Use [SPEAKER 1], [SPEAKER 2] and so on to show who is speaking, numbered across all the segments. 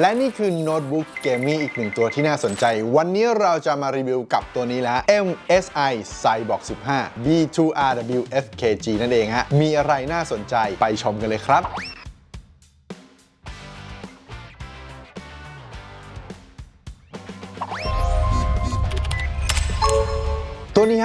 [SPEAKER 1] และนี่คือโน้ตบุ๊กเกมมี่อีกหนึ่งตัวที่น่าสนใจ วันนี้เราจะมารีวิวกับตัวนี้แล้ว MSI Cyborg 15 B2RWFKG นั่นเองฮะ มีอะไรน่าสนใจไปชมกันเลยครับ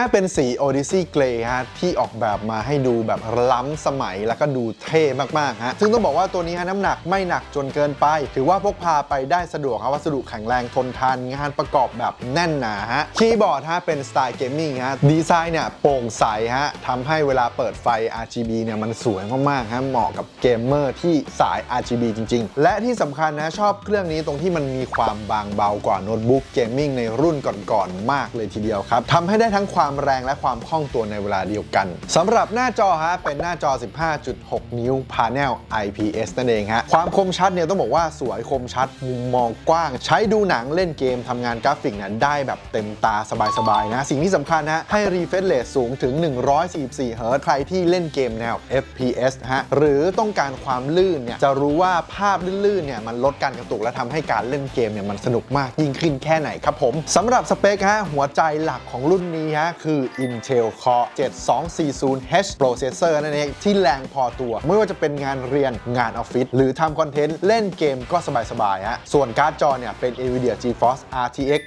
[SPEAKER 1] ฮะเป็นสี Odyssey Grey ฮะที่ออกแบบมาให้ดูแบบล้ำสมัยแล้วก็ดูเท่มากๆฮะซึ่งต้องบอกว่าตัวนี้ฮะน้ำหนักไม่หนักจนเกินไป ถือว่าพกพาไปได้สะดวกครับวัสดุแข็งแรงทนทานงานประกอบแบบแน่นหนาฮะคีย์บอร์ดฮะเป็นสไตล์เกมมิ่งฮะดีไซน์เนี่ยโปร่งใสฮะทำให้เวลาเปิดไฟ RGB เนี่ยมันสวยมากๆฮะเหมาะกับเกมเมอร์ที่สาย RGB จริง ๆ และที่สำคัญนะชอบเครื่องนี้ตรงที่มันมีความบางเบากว่าโน้ตบุ๊กเกมมิ่งในรุ่นก่อนๆมากเลยทีเดียวครับทำให้ได้ทั้งความแรงและความคล่องตัวในเวลาเดียวกันสำหรับหน้าจอฮะเป็นหน้าจอ 15.6 นิ้วพา n e l IPS นั่นเองฮะความคมชัดเนี่ยต้องบอกว่าสวยคมชัดมุมมองกว้าง ใช้ดูหนังเล่นเกมทำงานกราฟิกนี่ยได้แบบเต็มตาสบายๆนะ สิ่งที่สำคัญนะให้ refresh rate สูงถึง 144เฮิรต์ใครที่เล่นเกมแนว FPS ฮะหรือต้องการความลื่นเนี่ยจะรู้ว่าภาพลื่นๆเนี่ยมันลดการกระตุกและทำให้การเล่นเกมเนี่ยมันสนุกมากยิ่งขึ้นแค่ไหนครับผมสำหรับสเปคฮะหัวใจหลักของรุ่นนี้ฮะคือ Intel Core 7240H processor นั่นเองที่แรงพอตัว ไม่ว่าจะเป็นงานเรียนงานออฟฟิศหรือทำคอนเทนต์ เล่นเกมก็สบายๆฮะส่วนการ์ดจอเนี่ยเป็น NVIDIA GeForce RTX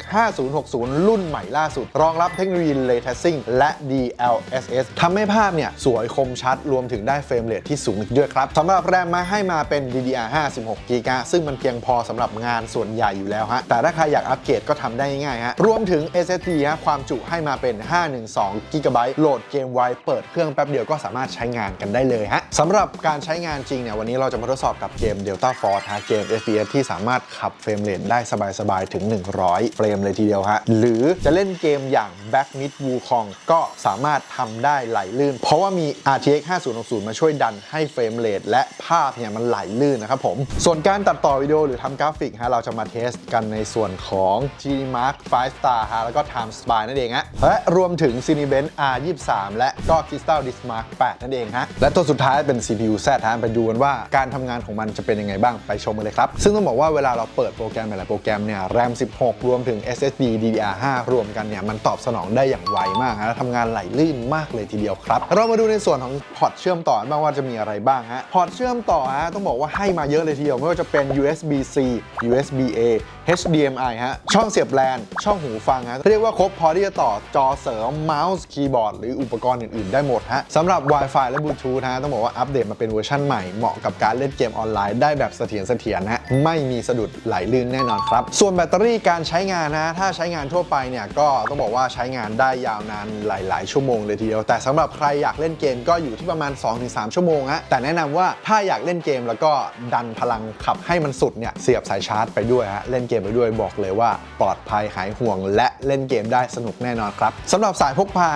[SPEAKER 1] 5060 รุ่นใหม่ล่าสุด รองรับเทคโนโลยี Ray Tracing และ DLSS ทำให้ภาพเนี่ยสวยคมชัดรวมถึงได้เฟรมเรทที่สูงอีกด้วยครับสำหรับแรมมาให้มาเป็น DDR5 16 g b ซึ่งมันเพียงพอสำหรับงานส่วนใหญ่อยู่แล้วฮะแต่ถ้าใครอยากอัปเกรดก็ทำได้ง่ายๆฮะรวมถึง SSD ฮะความจุให้มาเป็น512 g b โหลดเกมไวเปิดเครื่องแป๊บเดียวก็สามารถใช้งานกันได้เลยฮะสำหรับการใช้งานจริงเนี่ยวันนี้เราจะมาทดสอบกับเกม Delta Force ฮะเกม FPS ที่สามารถขับเฟรมเรทได้สบายๆถึง 100 เฟรมเลยทีเดียวฮะหรือจะเล่นเกมอย่าง Back Mid Wukong ก็สามารถทำได้ไหลลื่น เพราะว่ามี RTX 5060 มาช่วยดันให้เฟรมเรทและภาพเนี่ยมันไหลลื่นนะครับผม ส่วนการตัดต่อวิดีโอหรือทำกราฟิกฮะเราจะมาเทสกันในส่วนของ g Mark 5 Star ฮะแล้วก็ Time Spy นั่นเองฮะและรววมถึง Cinebench R23 และก็ Crystal d i s m a r k 8 นั่นเองฮะ และตัวสุดท้ายเป็น CPU Z ฮะไปดูกันว่าการทำงานของมันจะเป็นยังไงบ้างไปชมกันเลยครับ ซึ่งต้องบอกว่าเวลาเราเปิดโปรแกรมหลายๆโปรแกรมเนี่ย RAM 16 รวมถึง SSD DDR5 รวมกันเนี่ย มันตอบสนองได้อย่างไวมากฮะและทำงานไหลลื่นมากเลยทีเดียวครับ เรามาดูในส่วนของพอร์ตเชื่อมต่อบ้างว่าจะมีอะไรบ้างฮะ พอร์ตเชื่อมต่อฮะต้องบอกว่าให้มาเยอะเลยทีเดียวไม่ว่าจะเป็น USB-C USB-A HDMI ฮะ ช่องเสียบแลน ช่องหูฟังฮะ เรียกว่าครบพอที่จะต่อจอเสริมเมาส์คีย์บอร์ดหรืออุปกรณ์อื่น ๆ ได้หมดฮะสำหรับ Wi-Fi และ Bluetooth ฮะ ต้องบอกว่าอัปเดตมาเป็นเวอร์ชันใหม่ เหมาะกับการเล่นเกมออนไลน์ได้แบบเสถียรเสถียรฮะ ไม่มีสะดุดไหลลื่นแน่นอนครับ ส่วนแบตเตอรี่การใช้งานนะ ถ้าใช้งานทั่วไปเนี่ย ก็ต้องบอกว่าใช้งานได้ยาวนานหลาย ๆ ชั่วโมงเลยทีเดียว แต่สำหรับใครอยากเล่นเกมก็อยู่ที่ประมาณ 2-3 ชั่วโมงฮะ แต่แนะนำว่าถ้าอยากเล่นเกมแล้วก็ดันพลังขับให้มันสุดเนี่ยเสียบสายชาร์จไปด้วยฮะเล่นเกมไปด้วยบอกเลยว่าปลอดภัยหายห่วง และเล่นเกมได้สนุกแน่นอนครับสำหรับสายพกพา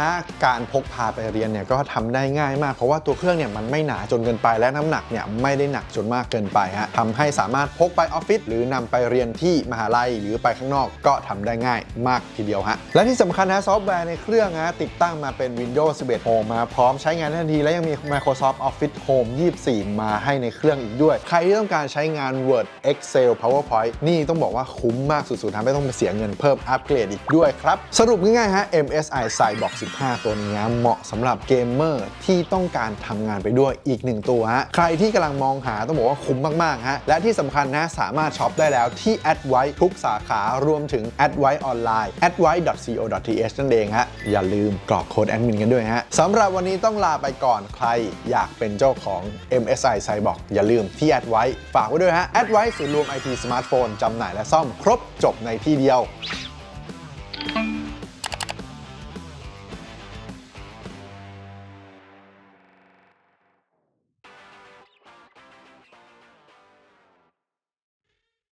[SPEAKER 1] การพกพาไปเรียนเนี่ยก็ทำได้ง่ายมากเพราะว่าตัวเครื่องเนี่ยมันไม่หนาจนเกินไปและน้ำหนักเนี่ยไม่ได้หนักจนมากเกินไปฮะทำให้สามารถพกไปออฟฟิศหรือนำไปเรียนที่มหาลัยหรือไปข้างนอกก็ทำได้ง่ายมากทีเดียวฮะและที่สำคัญนะซอฟต์แวร์ในเครื่องฮะติดตั้งมาเป็น Windows 11 Home มาพร้อมใช้งานทันที และยังมี Microsoft Office Home 24 มาให้ในเครื่องอีกด้วย ใครที่ต้องการใช้งาน Word Excel PowerPoint นี่ต้องบอกว่าคุ้มมากสุดๆทำไม่ต้องไปเสียเงินเพิ่มอัปเกรดอีกด้วยครับ สรุปง่ายๆฮะ MSI Cyborg 15 ตัวนี้เหมาะสำหรับเกมเมอร์ที่ต้องการทำงานไปด้วยอีกหนึ่งตัวฮะใครที่กำลังมองหาต้องบอกว่าคุ้มมากๆฮะและที่สำคัญนะสามารถช็อปได้แล้วที่ a d w i ทุกสาขารวมถึง a d w i ออนไลน์ a d w i co.th นั่นเองฮะอย่าลืมกรอกโค้ดแอดมินกันด้วยฮะสำหรับวันนี้ต้องลาไปก่อนใครอยากเป็นเจ้าของ MSI Cyborg อย่าลืมที่ a d w i ฝากไว้ด้วยฮะ a d w i ศูนย์รวม IT สมาร์ทโฟนจำหน่ายและซ่อมซ่อมครบจบในที่เดียว